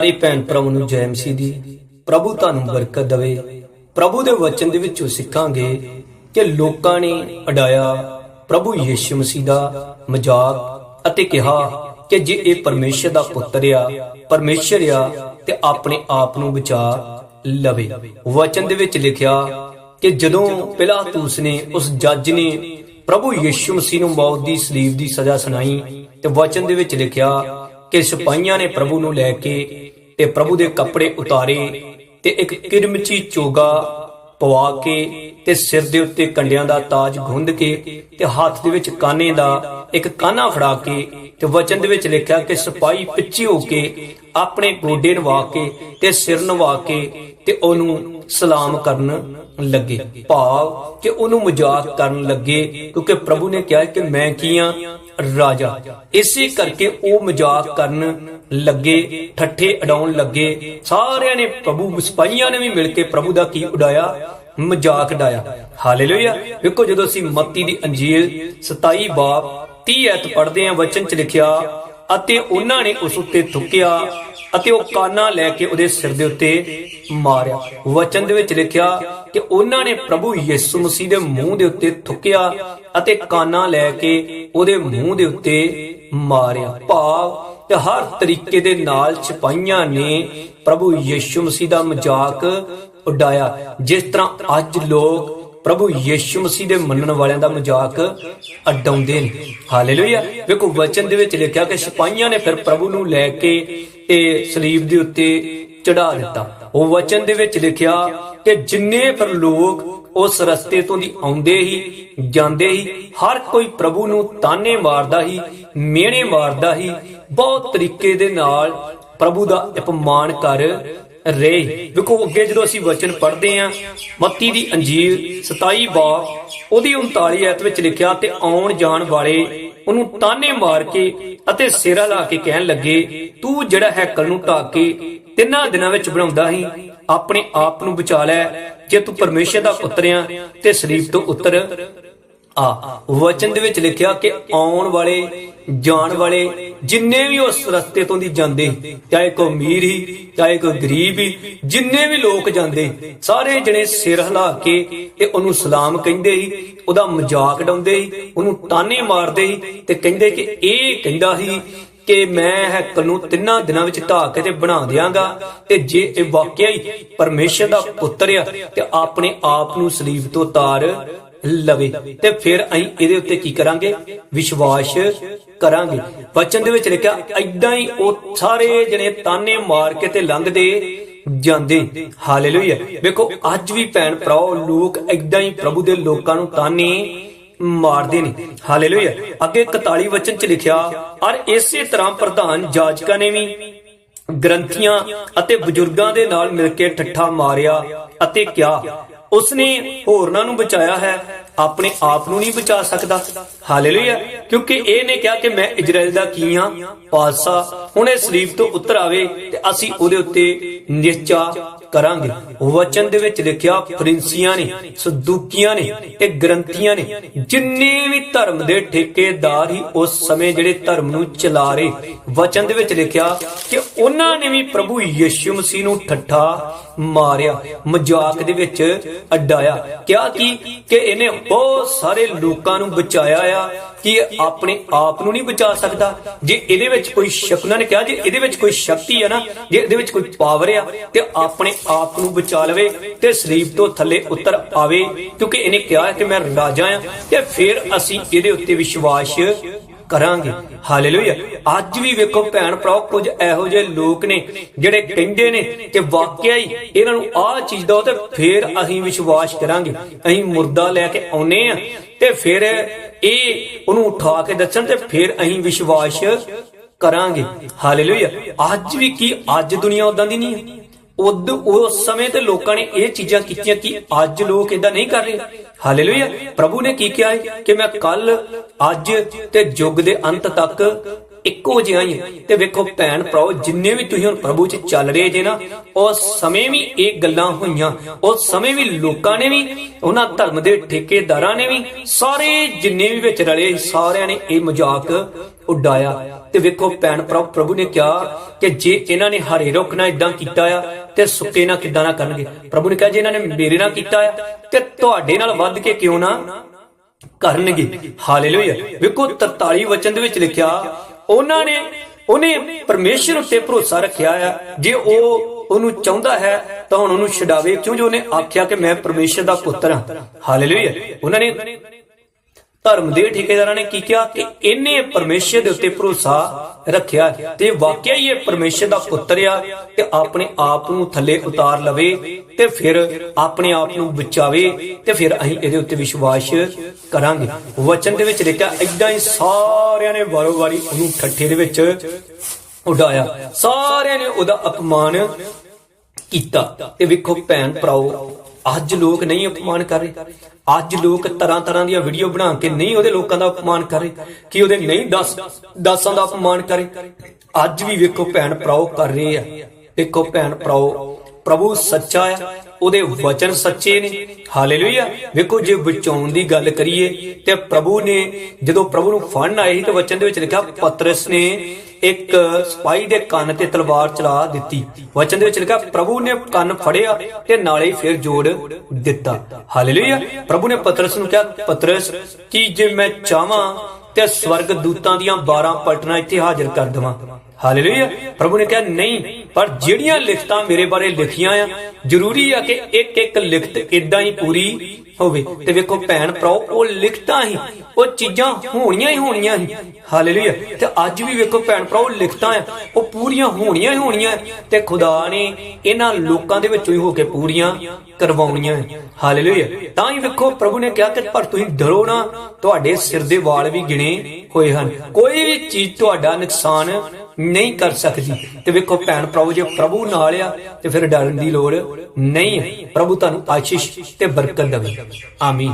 ਸਾਰੇ ਭੈਣ ਭਰਾਵਾਂ ਨੂੰ ਜੈ ਮਸੀਹ ਦੀ, ਪ੍ਰਭੂ ਤੁਹਾਨੂੰ ਬਰਕਤ ਦੇਵੇ। ਪ੍ਰਭੂ ਦੇ ਵਚਨ ਦੇ ਵਿੱਚੋਂ ਸਿੱਖਾਂਗੇ ਕਿ ਲੋਕਾਂ ਨੇ ਅਡਾਇਆ ਪ੍ਰਭੂ ਯੀਸ਼ੂ ਮਸੀਹ ਦਾ ਮਜ਼ਾਕ ਅਤੇ ਕਿਹਾ ਕਿ ਜੇ ਇਹ ਪਰਮੇਸ਼ਰ ਦਾ ਪੁੱਤਰ ਆ, ਪਰਮੇਸ਼ਰ ਆ ਤੇ ਆਪਣੇ ਆਪ ਨੂੰ ਬਚਾ ਲਵੇ। ਵਚਨ ਦੇ ਵਿੱਚ ਲਿਖਿਆ ਕਿ ਜਦੋਂ ਪਿਲਾਤੂਸ ਨੇ ਉਸ ਜੱਜ ਨੇ ਪ੍ਰਭੂ ਯੀਸ਼ੂ ਮਸੀਹ ਨੂੰ ਮੌਤ ਦੀ ਸਲੀਬ ਦੀ ਸਜ਼ਾ ਸੁਣਾਈ ਤੇ ਵਚਨ ਦੇ ਵਿੱਚ ਲਿਖਿਆ ਕਿ ਸਿਪਾਹੀਆਂ ਨੇ ਪ੍ਰਭੂ ਨੂੰ ਲੈ ਕੇ ਤੇ ਪ੍ਰਭੂ ਦੇ ਕੱਪੜੇ ਉਤਾਰੇ ਤੇ ਇੱਕ ਕਿਰਮਚੀ ਚੋਗਾ ਪਵਾ ਕੇ ਤੇ ਸਿਰ ਦੇ ਉੱਤੇ ਕੰਡਿਆਂ ਦਾ ਤਾਜ ਗੁੰਦ ਕੇ ਤੇ ਹੱਥ ਦੇ ਵਿੱਚ ਕਾਨੇ ਦਾ ਇੱਕ ਕਾਨਾ ਫੜਾ ਕੇ ਤੇ ਵਚਨ ਦੇ ਵਿੱਚ ਲਿਖਿਆ ਕਿ ਸਿਪਾਹੀ ਪਿੱਛੇ ਹੋ ਕੇ ਆਪਣੇ ਗੋਡੇ ਨਵਾ ਕੇ ਤੇ ਸਿਰ ਨਵਾ ਕੇ ਤੇ ਉਹਨੂੰ ਸਲਾਮ ਕਰਨ ਲੱਗੇ। ਭਾਵ ਕਿ ਉਹਨੂੰ ਮਜ਼ਾਕ ਕਰਨ ਲੱਗੇ ਕਿਉਂਕਿ ਪ੍ਰਭੂ ਨੇ ਕਿਹਾ ਕਿ ਮੈਂ ਕੀ ਆ? ਰਾਜਾ। ਇਸੇ ਕਰਕੇ ਉਹ ਮਜ਼ਾਕ ਕਰਨ ਲੱਗੇ, ਠੱਠੇ ਅਡਾਉਣ ਲੱਗੇ। ਸਾਰਿਆਂ ਨੇ ਪ੍ਰਭੂ, ਸਿਪਾਹੀਆਂ ਨੇ ਵੀ ਮਿਲ ਕੇ ਪ੍ਰਭੂ ਦਾ ਕੀ ਉਡਾਇਆ? ਮਜ਼ਾਕ ਉਡਾਇਆ। ਹਾਲੇਲੂਇਆ। ਵੇਖੋ ਜਦੋਂ ਅਸੀਂ ਮੱਤੀ ਦੀ ਅੰਜੀਲ 27 ਬਾਬ 30 ਐਤ ਪੜ੍ਹਦੇ ਹਾਂ ਵਚਨ ਚ ਲਿਖਿਆ, ਅਤੇ ਉਹਨਾਂ ਨੇ ਉਸ ਉੱਤੇ ਥੁੱਕਿਆ ਅਤੇ ਉਹ ਕਾਨਾ ਲੈ ਕੇ ਉਹਦੇ ਸਿਰ ਦੇ ਉੱਤੇ ਮਾਰਿਆ। ਵਚਨ ਦੇ ਵਿੱਚ ਲਿਖਿਆ ਕਿ ਉਹਨਾਂ ਨੇ ਪ੍ਰਭੂ ਯਿਸੂ ਮਸੀਹ ਦੇ ਮੂੰਹ ਦੇ ਉੱਤੇ ਥੁੱਕਿਆ ਅਤੇ ਕਾਨਾ ਲੈ ਕੇ ਉਹਦੇ ਮੂੰਹ ਦੇ ਉੱਤੇ ਮਾਰਿਆ। ਭਾਵ ਤੇ ਹਰ ਤਰੀਕੇ ਦੇ ਨਾਲ ਸਿਪਾਹੀਆਂ ਨੇ ਪ੍ਰਭੂ ਯਿਸੂ ਮਸੀਹ ਦਾ ਮਜ਼ਾਕ ਉਡਾਇਆ। ਜਿਸ ਤਰ੍ਹਾਂ ਅੱਜ ਲੋਕ ਪ੍ਰਭੂ ਯਿਸੂ ਮਸੀਹ ਦੇ ਮੰਨਣ ਵਾਲਿਆਂ ਦਾ ਮਜ਼ਾਕ ਅਡਾਉਂਦੇ ਨੇ। ਹਾਲੇਲੂਇਆ। ਵੇਖੋ, ਵਚਨ ਦੇ ਵਿੱਚ ਲਿਖਿਆ ਕਿ ਸਿਪਾਹੀਆਂ ਨੇ ਫਿਰ ਪ੍ਰਭੂ ਨੂੰ ਲੈ ਕੇ ਤੇ ਸਲੀਬ ਦੇ ਉੱਤੇ ਚੜਾ ਦਿੱਤਾ। ਉਹ ਵਚਨ ਦੇ ਵਿੱਚ ਲਿਖਿਆ ਕਿ ਜਿੰਨੇ ਫਿਰ ਲੋਕ ਉਸ ਰਸਤੇ ਤੋਂ ਦੀ ਆਉਂਦੇ ਹੀ, ਜਾਂਦੇ ਹੀ, ਹਰ ਕੋਈ ਪ੍ਰਭੂ ਨੂੰ ਤਾਨੇ ਮਾਰਦਾ ਹੀ, ਮਿਹਣੇ ਮਾਰਦਾ ਹੀ, ਬਹੁਤ ਤਰੀਕੇ ਦੇ ਨਾਲ ਪ੍ਰਭੂ ਦਾ ਅਪਮਾਨ ਕਰ ਰਹੇ। ਵੇਖੋ, ਅੱਗੇ ਜਦੋਂ ਅਸੀਂ ਵਚਨ ਪੜ੍ਹਦੇ ਆਂ ਮੱਤੀ ਦੀ ਅੰਜੀਰ 27 ਬਾਬ ਉਹਦੀ 39 ਐਤ ਵਿੱਚ ਲਿਖਿਆ ਤੇ ਆਉਣ ਜਾਣ ਵਾਲੇ ਉਹਨੂੰ ਤਾਨੇ ਮਾਰ ਕੇ ਅਤੇ ਸਿਰਾ ਲਾ ਕੇ ਕਹਿਣ ਲੱਗੇ, ਤੂੰ ਜਿਹੜਾ ਹੈਕਲ ਨੂੰ ਢਾਕ ਕੇ ਤਿੰਨਾਂ ਦਿਨਾਂ ਵਿੱਚ ਬਣਾਉਂਦਾ ਸੀ, ਆਪਣੇ ਆਪ ਨੂੰ ਬਚਾ ਲੈ। ਜੇ ਤੂੰ ਪਰਮੇਸ਼ਰ ਦਾ ਪੁੱਤਰ ਆ ਤੇ ਸਲੀਬ ਤੋਂ ਉਤਰ। ਆ, ਵਚਨ ਦੇ ਵਿੱਚ ਲਿਖਿਆ ਕਿ ਆਉਣ ਵਾਲੇ, ਜਾਣ ਵਾਲੇ ਜਿੰਨੇ ਵੀ ਉਸ ਰਸਤੇ ਤੋਂ ਦੀ ਜਾਂਦੇ, ਚਾਹੇ ਕੋਈ ਅਮੀਰ ਹੀ, ਚਾਹੇ ਕੋਈ ਗਰੀਬ ਹੀ, ਜਿੰਨੇ ਵੀ ਲੋਕ ਜਾਂਦੇ, ਸਾਰੇ ਜਣੇ ਸਿਰ ਹਿਲਾ ਕੇ ਤੇ ਉਹਨੂੰ ਸਲਾਮ ਕਹਿੰਦੇ ਸੀ, ਉਹਦਾ ਮਜ਼ਾਕ ਡਾਉਂਦੇ ਸੀ, ਉਹਨੂੰ ਤਾਨੇ ਮਾਰਦੇ ਸੀ ਤੇ ਕਹਿੰਦੇ ਕਿ ਇਹ ਕਹਿੰਦਾ ਸੀ ਕਿ ਮੈਂ ਹੈਕਲ ਨੂੰ ਤਿੰਨਾਂ ਦਿਨਾਂ ਵਿੱਚ ਢਾ ਕੇ ਤੇ ਬਣਾ ਦਿਆਂਗਾ ਤੇ ਜੇ ਇਹ ਵਾਕਿਆ ਹੀ ਪਰਮੇਸ਼ਰ ਦਾ ਪੁੱਤਰ ਆ ਤੇ ਆਪਣੇ ਆਪ ਨੂੰ ਸਲੀਬ ਤੋਂ ਤਾਰ ਲਵੇ। ਤੇ ਫਿਰ ਅਸੀਂ ਇਹਦੇ ਉੱਤੇ ਕੀ ਕਰਾਂਗੇ? ਵਿਸ਼ਵਾਸ ਕਰਾਂਗੇ। ਵਚਨ ਦੇ ਵਿੱਚ ਲਿਖਿਆ ਐਦਾਂ ਹੀ ਉਹ ਸਾਰੇ ਜਣੇ ਤਾਨੇ ਮਾਰ ਕੇ ਤੇ ਲੰਘਦੇ ਜਾਂਦੇ। ਹਾਲੇਲੂਇਆ ਵੇਖੋ, ਅੱਜ ਵੀ ਭੈਣ ਭਰਾਓ, ਲੋਕ ਐਦਾਂ ਹੀ ਪ੍ਰਭੂ ਦੇ ਲੋਕਾਂ ਨੂੰ ਤਾਨੇ ਮਾਰਦੇ ਨੇ। ਹਾਲੇਲੂਇਆ ਅੱਗੇ 41 ਵਚਨ ਚ ਲਿਖਿਆ, ਔਰ ਇਸੇ ਤਰ੍ਹਾਂ ਪ੍ਰਧਾਨ ਜਾਜਕਾਂ ਨੇ ਵੀ ਗ੍ਰੰਥੀਆਂ ਅਤੇ ਬਜ਼ੁਰਗਾਂ ਦੇ ਨਾਲ ਮਿਲ ਕੇ ਠੱਠਾ ਮਾਰਿਆ ਅਤੇ ਕਿਹਾ ਉਸਨੇ ਹੋਰਨਾਂ ਨੂੰ ਬਚਾਇਆ ਹੈ। ਆਪਣੇ ਆਪ ਨੂੰ ਨਹੀਂ ਬਚਾ ਸਕਦਾ। ਹਾਲੇਲੂਇਆ। ਕਿਉਂਕਿ ਇਹ ਨੇ ਕਿਹਾ ਕਿ ਮੈਂ ਇਜ਼ਰਾਈਲ ਦਾ ਕੀ ਹਾਂ? ਪਾਸਾ ਹੁਣ ਇਹ ਸਲੀਬ ਤੋਂ ਉਤਰ ਆਵੇ ਤੇ ਅਸੀਂ ਉਹਦੇ ਉੱਤੇ ਨਿਸ਼ਚਾ ਕਰਾਂਗੇ। ਵਚਨ ਦੇ ਵਿੱਚ ਲਿਖਿਆ, ਫਰਿੰਸੀਆਂ ਨੇ, ਸਦੂਕੀਆਂ ਨੇ ਤੇ ਗ੍ਰੰਥੀਆਂ ਨੇ, ਜਿੰਨੇ ਵੀ ਧਰਮ ਦੇ ਠੇਕੇਦਾਰ ਹੀ ਉਸ ਸਮੇਂ ਜਿਹੜੇ ਧਰਮ ਨੂੰ ਚਲਾ ਰਹੇ, ਵਚਨ ਦੇ ਵਿੱਚ ਲਿਖਿਆ ਕਿ ਉਹਨਾਂ ਨੇ ਵੀ ਪ੍ਰਭੂ ਯਿਸੂ ਮਸੀਹ ਨੂੰ ਠੱਠਾ ਮਾਰਿਆ, ਮਜ਼ਾਕ ਦੇ ਵਿੱਚ ਅਡਾਇਆ। ਕਿਹਾ ਕਿ? ਕਿ ਇਹਨੇ ਬਹੁਤ ਸਾਰੇ ਲੋਕਾਂ ਨੂੰ ਬਚਾਇਆ ਆ ਕਿ ਆਪਣੇ ਆਪ ਨੂੰ ਨਹੀਂ ਬਚਾ ਸਕਦਾ। ਜੇ ਇਹਦੇ ਵਿੱਚ ਕੋਈ ਸ਼ਕ, ਉਹਨਾਂ ਨੇ ਕਿਹਾ ਜੇ ਇਹਦੇ ਵਿੱਚ ਕੋਈ ਸ਼ਕਤੀ ਹੈ ਨਾ, ਜੇ ਇਹਦੇ ਵਿੱਚ ਕੋਈ ਪਾਵਰ ਆ, ਤੇ ਆਪਣੇ ਆਪ ਨੂੰ ਬਚਾ ਲਵੇ ਤੇ ਸਲੀਬ ਤੋਂ ਥੱਲੇ ਉਤਰ ਆਵੇ। ਕਿਉਂਕਿ ਇਹਨੇ ਕਿਹਾ ਕਿ ਮੈਂ ਰਾਜਾ ਆ ਤੇ ਫਿਰ ਅਸੀਂ ਇਹਦੇ ਉੱਤੇ ਵਿਸ਼ਵਾਸ ਕਰਾਂਗੇ। ਹਾਲੇਲੂਇਆ ਅੱਜ ਵੀ ਵੇਖੋ ਭੈਣ ਭਰਾਓ, ਕੁਝ ਇਹੋ ਜਿਹੇ ਲੋਕ ਨੇ ਜਿਹੜੇ ਕਹਿੰਦੇ ਨੇ ਕਿ ਵਾਕਿਆ ਹੀ ਇਹਨਾਂ ਨੂੰ ਆਹ ਚੀਜ਼ ਦਾ ਤੇ ਫਿਰ ਅਸੀਂ ਵਿਸ਼ਵਾਸ ਕਰਾਂਗੇ। ਅਸੀਂ ਮੁਰਦਾ ਲੈ ਕੇ ਆਉਨੇ ਆ ਤੇ ਫਿਰ ਇਹ ਉਹਨੂੰ ਉਠਾ ਕੇ ਦੱਸਣ ਤੇ ਫਿਰ ਅਸੀਂ ਵਿਸ਼ਵਾਸ ਕਰਾਂਗੇ। ਹਾਲੇਲੂਇਆ ਅੱਜ ਵੀ ਕੀ ਅੱਜ ਦੁਨੀਆ ਉਦਾਂ ਦੀ ਨਹੀਂ ਹੈ। ਉਦ ਉਸ ਸਮੇਂ ਤੇ ਲੋਕਾਂ ਨੇ ਇਹ ਚੀਜ਼ਾਂ ਕੀਤੀਆਂ ਕਿ ਅੱਜ ਲੋਕ ਇਦਾਂ ਨਹੀਂ ਕਰ ਰਹੇ। ਹਾਲੇਲੂਇਆ ਪ੍ਰਭੂ ਨੇ ਕੀ ਕਿਹਾ ਹੈ ਕਿ ਮੈਂ ਕੱਲ ਅੱਜ ਤੇ ਯੁੱਗ ਦੇ ਅੰਤ ਤੱਕ ਇੱਕੋ ਜਿਹਾ ਹੀ। ਹੈ। ਤੇ ਵੇਖੋ ਭੈਣ ਭਰਾਓ, ਜਿੰਨੇ ਵੀ ਤੁਸੀਂ ਹੁਣ ਪ੍ਰਭੂ 'ਚ ਚੱਲ ਰਹੇ ਜੇ ਨਾ ਉਸ ਸਮੇਂ ਵੀ ਇਹ ਗੱਲਾਂ ਹੋਈਆਂ ਉਸ ਸਮੇਂ ਵੀ ਲੋਕਾਂ ਨੇ ਵੀ, ਉਹਨਾਂ ਧਰਮ ਦੇ ਠੇਕੇਦਾਰਾਂ ਨੇ ਵੀ, ਸਾਰੇ ਜਿੰਨੇ ਵੀ ਵਿੱਚ ਰਲੇ ਸਾਰਿਆਂ ਨੇ ਇਹ ਮਜ਼ਾਕ ਉਡਾਇਆ। ਤੇ ਵੇਖੋ ਭੈਣ ਭਰਾ ਪ੍ਰਭੂ ਨੇ ਕਿਹਾ ਕਿ ਜੇ ਇਹਨਾਂ ਨੇ ਹਰੇ ਰੁੱਖ ਨਾਲ ਇਦਾਂ ਕੀਤਾ ਆ, ਤੇ ਸੁੱਕੇ ਨਾਲ ਕਿੱਦਾਂ ਨਾ ਕਰਨਗੇ। ਪ੍ਰਭੂ ਨੇ ਕਿਹਾ, ਜੇ ਇਹਨਾਂ ਨੇ ਮੇਰੇ ਨਾਲ ਕੀਤਾ ਆ, ਤੇ ਤੁਹਾਡੇ ਨਾਲ ਵੱਧ ਕੇ ਕਿਉਂ ਨਾ ਕਰਨਗੇ? ਹਾਲੇਲੂਇਆ। ਵੇਖੋ 43 ਵਚਨ ਦੇ ਵਿੱਚ ਲਿਖਿਆ ਉਹਨਾਂ ਨੇ, ਉਹਨੇ ਪਰਮੇਸ਼ਰ ਉੱਤੇ ਭਰੋਸਾ ਰੱਖਿਆ ਆ। ਜੇ ਉਹ ਉਹਨੂੰ ਚਾਹੁੰਦਾ ਹੈ, ਤਾਂ ਹੁਣ ਉਹਨੂੰ ਛਡਾਵੇ। ਕਿਉਂ ਜੋ ਉਹਨੇ ਆਖਿਆ ਕਿ ਮੈਂ ਪਰਮੇਸ਼ਰ ਦਾ ਪੁੱਤਰ ਹਾਂ। ਹਾਲੇਲੂਇਆ। ਉਹਨਾਂ ਨੇ ਧਰਮ ਦੇ ਠੇਕੇਦਾਰਾਂ ਨੇ ਕੀ ਕਿਹਾ ਕਿ ਇਹਨੇ ਪਰਮੇਸ਼ਰ ਦੇ ਉੱਤੇ ਭਰੋਸਾ ਰੱਖਿਆ ਤੇ ਵਾਕਿਆ ਹੀ ਇਹ ਪਰਮੇਸ਼ਰ ਦਾ ਪੁੱਤਰ ਆ ਤੇ ਆਪਣੇ ਆਪ ਨੂੰ ਥੱਲੇ ਉਤਾਰ ਲਵੇ ਤੇ ਫਿਰ ਆਪਣੇ ਆਪ ਨੂੰ ਬਚਾਵੇ ਤੇ ਫਿਰ ਅਸੀਂ ਇਹਦੇ ਉੱਤੇ ਵਿਸ਼ਵਾਸ ਕਰਾਂਗੇ। ਵਚਨ ਦੇ ਵਿੱਚ ਲਿਖਿਆ ਇਦਾਂ ਹੀ ਸਾਰਿਆਂ ਨੇ ਵਾਰੋ ਵਾਰੀ ਉਹਨੂੰ ਠੱਠੇ ਦੇ ਵਿੱਚ ਉਡਾਇਆ। ਸਾਰਿਆਂ ਨੇ ਉਹਦਾ ਅਪਮਾਨ ਕੀਤਾ। ਤੇ ਵੇਖੋ ਭੈਣ ਭਰਾਓ ਅੱਜ ਲੋਕ ਨਹੀਂ ਅਪਮਾਨ ਕਰ ਰਹੇ। ਅੱਜ ਲੋਕ ਤਰ੍ਹਾਂ ਤਰ੍ਹਾਂ ਦੀਆਂ ਵੀਡੀਓ ਬਣਾ ਕੇ ਨਹੀਂ ਉਹਦੇ ਲੋਕਾਂ ਦਾ ਅਪਮਾਨ ਕਰ ਰਹੇ। ਕਿ ਉਹਦੇ ਨਹੀਂ ਦਸ ਦਸਾਂ ਦਾ ਅਪਮਾਨ ਕਰੇ ਅੱਜ ਵੀ ਵੇਖੋ ਭੈਣ ਭਰਾਓ ਕਰ ਰਹੇ ਆ। ਵੇਖੋ ਭੈਣ ਭਰਾਓ, ਪ੍ਰਭੂ ਸੱਚਾ ਆ, ਉਹਦੇ ਵਚਨ ਸੱਚੇ ਨੇ। ਹਾਲੇਲੂਇਆ। ਵੇਖੋ ਜੇ ਬਚਾਉਣ ਦੀ ਗੱਲ ਕਰੀਏ ਤੇ ਪ੍ਰਭੂ ਨੇ ਜਦੋਂ ਪ੍ਰਭੂ ਨੂੰ ਫੜਨ ਆਏ ਸੀ ਤੇ ਵਚਨ ਦੇ ਵਿੱਚ ਲਿਖਿਆ, ਪਤਰਸ ਨੇ ਇੱਕ ਸਪਾਈ ਦੇ ਕੰਨ ਤੇ ਤਲਵਾਰ ਚਲਾ ਦਿੱਤੀ। ਵਚਨ ਦੇ ਵਿੱਚ ਲਿਖਿਆ, ਪ੍ਰਭੂ ਨੇ ਕੰਨ ਫੜਿਆ ਤੇ ਨਾਲੇ ਹੀ ਫਿਰ ਜੋੜ ਦਿੱਤਾ। ਹਾਲੇਲੂਇਆ। ਪ੍ਰਭੂ ਨੇ ਪਤਰਸ ਨੂੰ ਕਿਹਾ, ਪਤਰਸ, ਕੀ ਜੇ ਮੈਂ ਚਾਹਾਂ ਤੇ ਸਵਰਗ ਦੂਤਾਂ ਦੀਆਂ 12 ਪਲਟਨਾਂ ਇੱਥੇ ਹਾਜ਼ਰ ਕਰ ਦਵਾਂ? ਹਾਲੇਲੂਇਆ। ਪ੍ਰਭੂ ਨੇ ਕਿਹਾ, ਨਹੀਂ, ਪਰ ਜਿਹੜੀਆਂ ਲਿਖਤਾਂ ਮੇਰੇ ਬਾਰੇ ਲਿਖੀਆਂ ਆ, ਜ਼ਰੂਰੀ ਆ ਕਿ ਇੱਕ ਇੱਕ ਲਿਖਤ ਇਦਾਂ ਹੀ ਪੂਰੀ ਹੋਵੇ। ਤੇ ਵੇਖੋ ਭੈਣ ਭਰਾਓ, ਉਹ ਲਿਖਤਾਂ ਹੀ, ਉਹ ਚੀਜ਼ਾਂ ਹੋਣੀਆਂ ਹੀ ਹੋਣੀਆਂ ਹੀ। ਹਾਲੇਲੂਇਆ। ਤੇ ਅੱਜ ਵੀ ਵੇਖੋ ਭੈਣ ਭਰਾਓ, ਲਿਖਤਾਂ ਆ, ਉਹ ਪੂਰੀਆਂ ਹੋਣੀਆਂ ਹੀ ਹੋਣੀਆਂ। ਤੇ ਖੁਦਾ ਨੇ ਇਹਨਾਂ ਲੋਕਾਂ ਦੇ ਵਿੱਚੋਂ ਹੀ ਹੋ ਕੇ ਪੂਰੀਆਂ ਕਰਵਾਉਣੀਆਂ ਹੈ। ਹਾਲੇਲੂਇਆ। ਤਾਂ ਹੀ ਵੇਖੋ ਪ੍ਰਭੂ ਨੇ ਕਿਹਾ ਕਿ, ਪਰ ਤੁਸੀਂ ਡਰੋ ਨਾ, ਤੁਹਾਡੇ ਸਿਰ ਦੇ ਵਾਲ ਵੀ ਗਿਣੇ ਹੋਏ ਹਨ। ਕੋਈ ਵੀ ਚੀਜ਼ ਤੁਹਾਡਾ ਨੁਕਸਾਨ ਨਹੀਂ ਕਰ ਸਕਦੀ। ਤੇ ਵੇਖੋ ਭੈਣ ਪ੍ਰਭੂ, ਜੇ ਪ੍ਰਭੂ ਨਾਲ ਆ, ਤੇ ਫਿਰ ਡਰਨ ਦੀ ਲੋੜ ਨਹੀਂ। ਹੈ ਪ੍ਰਭੂ ਤੁਹਾਨੂੰ ਆਸ਼ੀਸ਼ ਤੇ ਬਰਕਤ ਦੇਵੇ। ਆਮੀਨ।